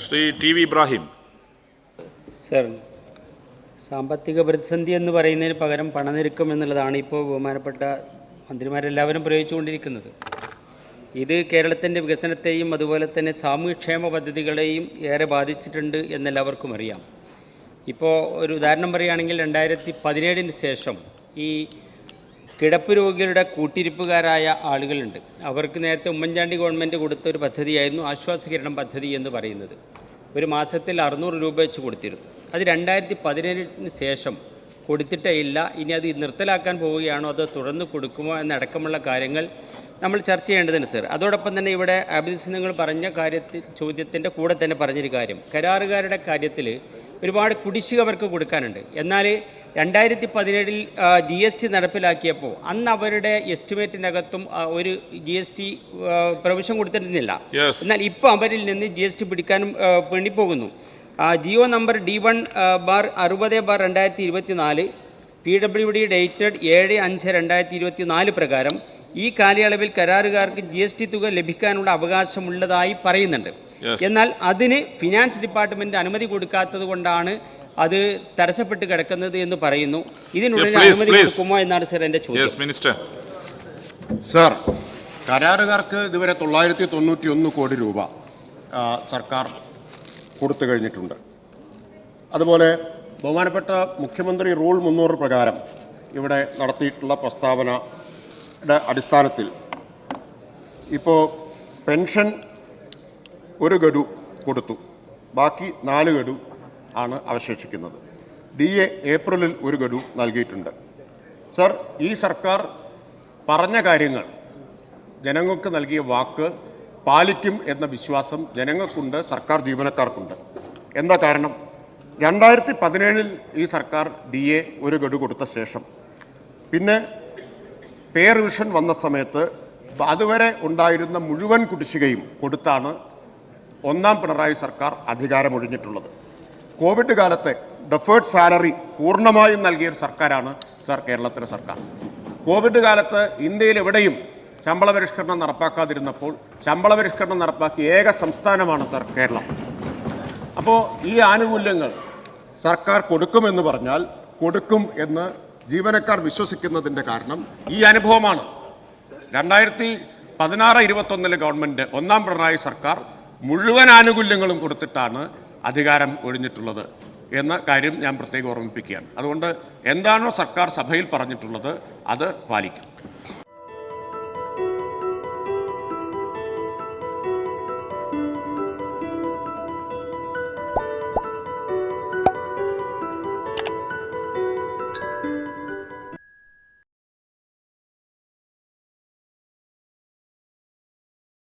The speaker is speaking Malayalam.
Shri T V Ibrahim. Sir സാമ്പത്തിക പ്രതിസന്ധി എന്ന് പറയുന്നതിന് പകരം പണനിരുക്കം എന്നുള്ളതാണ് ഇപ്പോൾ ബഹുമാനപ്പെട്ട മന്ത്രിമാരെല്ലാവരും പ്രയോഗിച്ചുകൊണ്ടിരിക്കുന്നത്. ഇത് കേരളത്തിന്റെ വികസനത്തെയും അതുപോലെ തന്നെ സാമൂഹ്യക്ഷേമ പദ്ധതികളെയും ഏറെ ബാധിച്ചിട്ടുണ്ട് എന്നെല്ലാവർക്കും അറിയാം. ഇപ്പോൾ ഒരു ഉദാഹരണം പറയുകയാണെങ്കിൽ രണ്ടായിരത്തി പതിനേഴിന് ശേഷം ഈ കിടപ്പ് രോഗികളുടെ കൂട്ടിരിപ്പുകാരായ ആളുകളുണ്ട്. അവർക്ക് നേരത്തെ ഉമ്മൻചാണ്ടി ഗവൺമെന്റ് കൊടുത്ത ഒരു പദ്ധതിയായിരുന്നു ആശ്വാസകിരണം പദ്ധതി എന്ന് പറയുന്നത്. ഒരു മാസത്തിൽ അറുന്നൂറ് രൂപ വെച്ച് കൊടുത്തിരുന്നു. അത് രണ്ടായിരത്തി പതിനേഴിന് ശേഷം കൊടുത്തിട്ടേ ഇല്ല. ഇനി അത് നിർത്തലാക്കാൻ പോവുകയാണോ അതോ തുടർന്ന് കൊടുക്കുമോ എന്നടക്കമുള്ള കാര്യങ്ങൾ നമ്മൾ ചർച്ച ചെയ്യേണ്ടതുണ്ട് സർ. അതോടൊപ്പം തന്നെ ഇവിടെ ആബിദിസ് നിങ്ങൾ പറഞ്ഞ കാര്യത്തിൽ ചോദ്യത്തിന്റെ കൂടെ തന്നെ പറഞ്ഞൊരു കാര്യം. കരാറുകാരുടെ കാര്യത്തിൽ ഒരുപാട് കുടിശ്ശിക അവർക്ക് കൊടുക്കാനുണ്ട്. എന്നാൽ രണ്ടായിരത്തി പതിനേഴിൽ ജി എസ് ടി നടപ്പിലാക്കിയപ്പോൾ അന്ന് അവരുടെ എസ്റ്റിമേറ്റിനകത്തും ഒരു ജി എസ് ടി പ്രൊവിഷൻ കൊടുത്തിരുന്നില്ല. എന്നാൽ ഇപ്പോൾ അവരിൽ നിന്ന് ജി എസ് ടി പിടിക്കാനും വേണ്ടി പോകുന്നു Jio number D one bar അറുപത് ബാർ രണ്ടായിരത്തി ഇരുപത്തി നാല് പി ഡബ്ല്യു ഡി ഡേറ്റഡ് ഏഴ് അഞ്ച് രണ്ടായിരത്തി ഇരുപത്തി നാല് പ്രകാരം ഈ കാലയളവിൽ കരാറുകാർക്ക് ജി എസ് ടി തുക ലഭിക്കാനുള്ള അവകാശമുള്ളതായി പറയുന്നുണ്ട്. എന്നാൽ അതിന് ഫിനാൻസ് ഡിപ്പാർട്ട്മെന്റ് അനുമതി കൊടുക്കാത്തത് കൊണ്ടാണ് അത് തടസ്സപ്പെട്ട് കിടക്കുന്നത് എന്ന് പറയുന്നു. ഇതിനുള്ളിൽ അനുമതി കൊടുക്കുമോ എന്നാണ് സർ എന്റെ ചോദ്യം. യെസ് മിനിസ്റ്റർ സർ കരാറുകാർക്ക് ഇതുവരെ തൊള്ളായിരത്തി തൊണ്ണൂറ്റി ഒന്ന് കോടി രൂപ സർക്കാർ കൊടുത്തു കഴിഞ്ഞിട്ടുണ്ട്. അതുപോലെ ബഹുമാനപ്പെട്ട മുഖ്യമന്ത്രി റൂൾ മുന്നൂറ് പ്രകാരം ഇവിടെ നടത്തിയിട്ടുള്ള പ്രസ്താവനയുടെ അടിസ്ഥാനത്തിൽ ഇപ്പോൾ പെൻഷൻ ഒരു ഗഡു കൊടുത്തു. ബാക്കി നാല് ഗഡു ആണ് അവശേഷിക്കുന്നത്. ഡി എ ഏപ്രിലിൽ ഒരു ഗഡു നൽകിയിട്ടുണ്ട്. സർ ഈ സർക്കാർ പറഞ്ഞ കാര്യങ്ങൾ ജനങ്ങൾക്ക് നൽകിയ വാക്ക് പാലിക്കും എന്ന വിശ്വാസം ജനങ്ങൾക്കുണ്ട് സർക്കാർ ജീവനക്കാർക്കുണ്ട്. എന്താ കാരണം? രണ്ടായിരത്തി പതിനേഴിൽ ഈ സർക്കാർ ഡി എ ഒരു ഗഡു കൊടുത്ത ശേഷം. പിന്നെ പേ റിവിഷൻ വന്ന സമയത്ത് അതുവരെ ഉണ്ടായിരുന്ന മുഴുവൻ കുടിശ്ശികയും കൊടുത്താണ് ഒന്നാം പിണറായി സർക്കാർ അധികാരമൊഴിഞ്ഞിട്ടുള്ളത്. കോവിഡ് കാലത്തെ ഡെഫേർഡ് സാലറി പൂർണമായും നൽകിയ ഒരു സർക്കാരാണ് സർ കേരളത്തിലെ സർക്കാർ. കോവിഡ് കാലത്ത് ഇന്ത്യയിൽ എവിടെയും ശമ്പള പരിഷ്കരണം നടപ്പാക്കാതിരുന്നപ്പോൾ ശമ്പള പരിഷ്കരണം നടപ്പാക്കിയ ഏക സംസ്ഥാനമാണ് സർ കേരളം. അപ്പോൾ ഈ ആനുകൂല്യങ്ങൾ സർക്കാർ കൊടുക്കുമെന്ന് പറഞ്ഞാൽ കൊടുക്കും എന്ന് ജീവനക്കാർ വിശ്വസിക്കുന്നതിന്റെ കാരണം ഈ അനുഭവമാണ്. രണ്ടായിരത്തി പതിനാറ് ഇരുപത്തൊന്നിലെ ഗവൺമെന്റ് ഒന്നാം പിണറായി സർക്കാർ മുഴുവൻ ആനുകൂല്യങ്ങളും കൊടുത്തിട്ടാണ് അധികാരം ഒഴിഞ്ഞിട്ടുള്ളത് എന്ന കാര്യം ഞാൻ പ്രത്യേകം ഓർമ്മിപ്പിക്കുകയാണ്. അതുകൊണ്ട് എന്താണോ സർക്കാർ സഭയിൽ പറഞ്ഞിട്ടുള്ളത് അത് പാലിക്കും.